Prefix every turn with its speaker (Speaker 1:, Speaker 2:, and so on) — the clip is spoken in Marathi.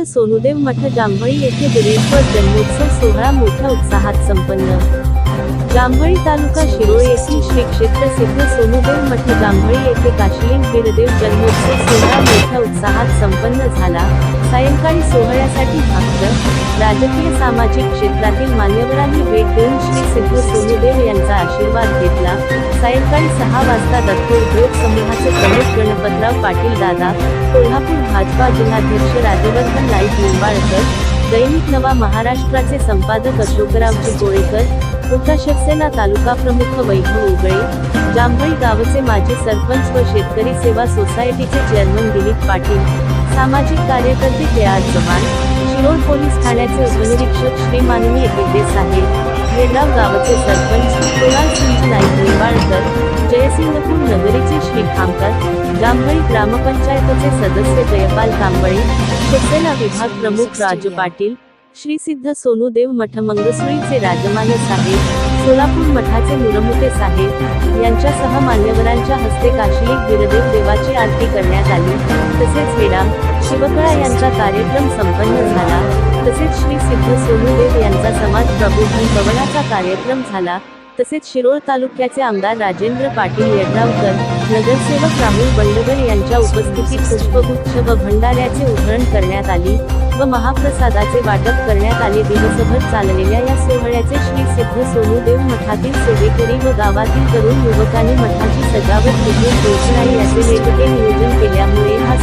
Speaker 1: सिद्ध सोनुदेव मठ जांभळी येथे बिरेश्वर जन्मोत्सव सोहळा मोठ्या उत्साहात संपन्न. जांभळी तालुका शिरोळ येथील श्री क्षेत्र सिद्ध सोनुदेव मठ जांभळी येथे काशिलिंग वीरदेव जन्मोत्सव सोहळा मोठ्या उत्साहात संपन्न झाला. सायंकाळी सोहळ्यासाठी भक्त राजकीय सामाजिक क्षेत्रातील मान्यवरांनी भेट देऊन श्री सिद्ध सोनुदेव यांचा आशीर्वाद घेतला. सायंकाळी सहा वाजता दत्त उद्योग समूहाचे प्रमुख गणपतराव पाटील दादा कोल्हापूर भाजपा जिल्हाध्यक्ष राजवर्धन नाईक निंबाळकर दैनिक नवा महाराष्ट्राचे संपादक अशोकराव चिकोळेकर मोठा शिवसेना तालुका प्रमुख वैभव उगळे जांभळी गावचे माजी सरपंच व शेतकरी सेवा सोसायटीचे चेअरमन दिलीप पाटील सामाजिक कार्यकर्ते केआर चव्हाण शिरोळ पोलीस ठाण्याचे उपनिरीक्षक श्री माननीय गिरडे साहेब येडगाव गावचे सरपंच कुणाल सिंह नाईक निंबाळकर जयसिंगपूर नगरीचे श्री खामकर जांभळी ग्रामपंचायतचे सदस्य जयपाल कांबळे शिवसेना विभाग प्रमुख राजू पाटील श्री सिद्ध सोनूदेव मठ मंगसुळीचे राजमान्य साहेब सोलापूर मठाचे मुरमुते साहेब यांच्यासह मान्यवरांच्या हस्ते काशिलिक वीरदेव देवाची आरती करण्यात आली. तसेच हेडाम शिवकळा यांचा कार्यक्रम संपन्न झाला. तसेच श्री सिद्ध सोनूदेव यांचा समाज प्रबोधन भवनाचा कार्यक्रम झाला. तसेच शिरोळ तालुक्याचे आमदार राजेंद्र पाटील येड्रावकर नगरसेवक राहुल बंडगर यांच्या उपस्थितीत पुष्पगुच्छ व भंडाऱ्याचे उधळण करण्यात आली व महाप्रसादाचे वाटप करण्यात आले. दिवसभर चाललेल्या या सोहळ्याचे श्री सिद्ध सोनुदेव मठातील सेवेकरी व गावातील तरुण युवकांनी मठाची सजावट कुठे पोहोचणार याचे वेगळे नियोजन केल्यामुळे हा